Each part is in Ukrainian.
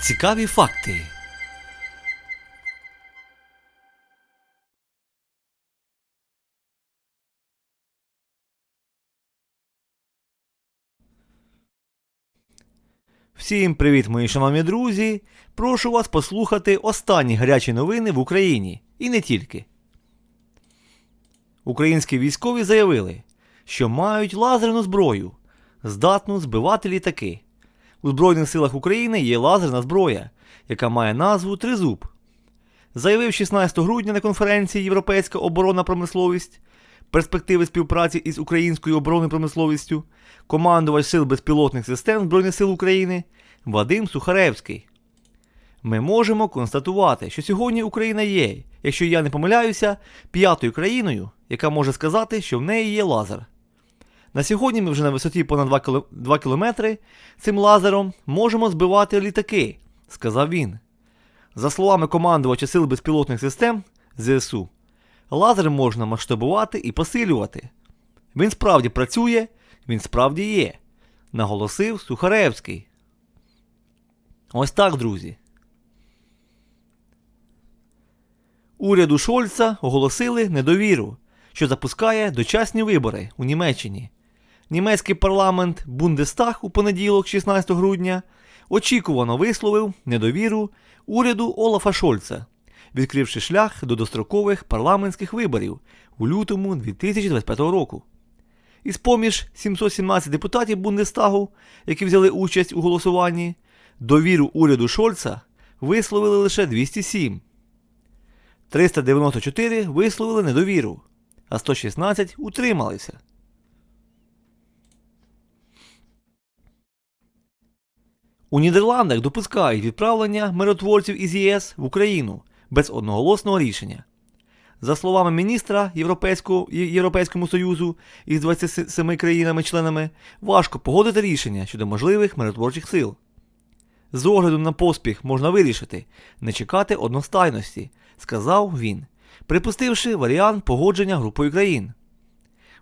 Цікаві факти. Всім привіт, мої шановні друзі! Прошу вас послухати останні гарячі новини в Україні і не тільки. Українські військові заявили, що мають лазерну зброю, здатну збивати літаки. У Збройних силах України є лазерна зброя, яка має назву Тризуб. Заявив 16 грудня на конференції Європейська оборонна промисловість, перспективи співпраці із українською оборонною промисловістю, командувач сил безпілотних систем Збройних сил України Вадим Сухаревський. Ми можемо констатувати, що сьогодні Україна є, якщо я не помиляюся, п'ятою країною, яка може сказати, що в неї є лазер. На сьогодні ми вже на висоті понад 2, кіло... 2 кілометри цим лазером можемо збивати літаки, сказав він. За словами командувача сил безпілотних систем ЗСУ, лазер можна масштабувати і посилювати. Він справді працює, він справді є, наголосив Сухаревський. Ось так, друзі. Уряду Шольца оголосили недовіру, що запускає дочасні вибори у Німеччині. Німецький парламент Бундестаг у понеділок, 16 грудня, очікувано висловив недовіру уряду Олафа Шольца, відкривши шлях до дострокових парламентських виборів у лютому 2025 року. Із поміж 717 депутатів Бундестагу, які взяли участь у голосуванні, довіру уряду Шольца висловили лише 207. 394 висловили недовіру, а 116 утрималися. У Нідерландах допускають відправлення миротворців із ЄС в Україну без одноголосного рішення. За словами міністра Європейського, Європейському Союзу із 27 країнами-членами, важко погодити рішення щодо можливих миротворчих сил. З огляду на поспіх можна вирішити не чекати одностайності, сказав він, припустивши варіант погодження групою країн.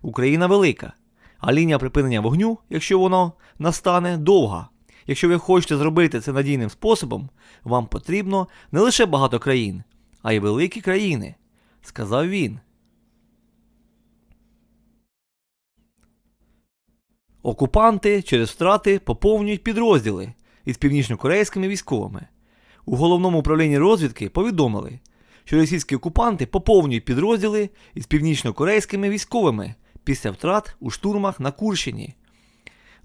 Україна велика, а лінія припинення вогню, якщо воно настане, довга. Якщо ви хочете зробити це надійним способом, вам потрібно не лише багато країн, а й великі країни, сказав він. Окупанти через втрати поповнюють підрозділи із північнокорейськими військовими. У головному управлінні розвідки повідомили, що російські окупанти поповнюють підрозділи із північнокорейськими військовими після втрат у штурмах на Курщині.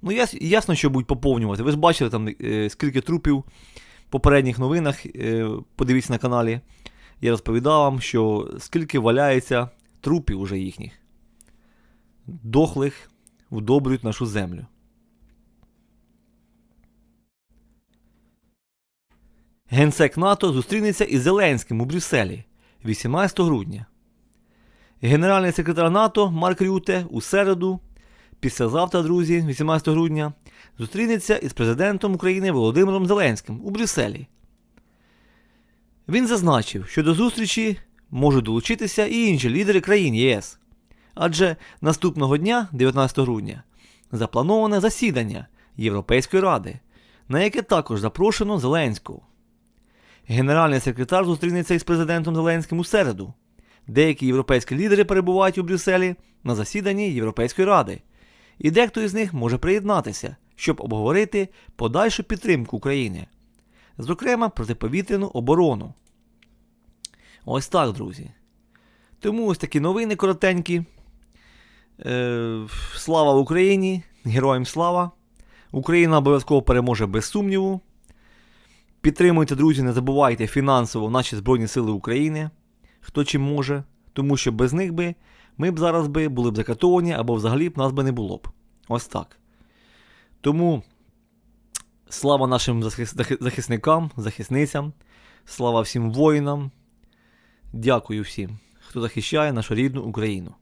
Ну, яс, ясно, що будуть поповнювати. Ви ж бачили там е, скільки трупів в попередніх новинах. Е, подивіться на каналі. Я розповідав вам, що скільки валяється трупів уже їхніх. Дохлих вдобрюють нашу землю. Генсек НАТО зустрінеться із Зеленським у Брюсселі 18 грудня. Генеральний секретар НАТО Марк Рюте у середу, післязавтра, друзі, 18 грудня, зустрінеться із президентом України Володимиром Зеленським у Брюсселі. Він зазначив, що до зустрічі можуть долучитися і інші лідери країн ЄС. Адже наступного дня, 19 грудня, заплановане засідання Європейської ради, на яке також запрошено Зеленського. Генеральний секретар зустрінеться із президентом Зеленським у середу. Деякі європейські лідери перебувають у Брюсселі на засіданні Європейської ради, і дехто із них може приєднатися, щоб обговорити подальшу підтримку України, зокрема протиповітряну оборону. Ось так, друзі. Тому ось такі новини коротенькі. Е, Слава Україні! Героям слава! Україна обов'язково переможе без сумніву. Підтримуйте, друзі, не забувайте фінансово наші Збройні Сили України, хто чим може, тому що без них би ми б зараз би були б закатовані або взагалі б нас би не було б. Ось так. Тому слава нашим захисникам, захисницям, слава всім воїнам. Дякую всім, хто захищає нашу рідну Україну.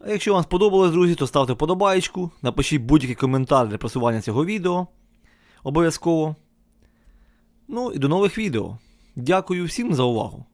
А якщо вам сподобалось, друзі, то ставте вподобайку, напишіть будь-який коментар для просування цього відео. Обов'язково. Ну і до нових відео. Дякую всім за увагу.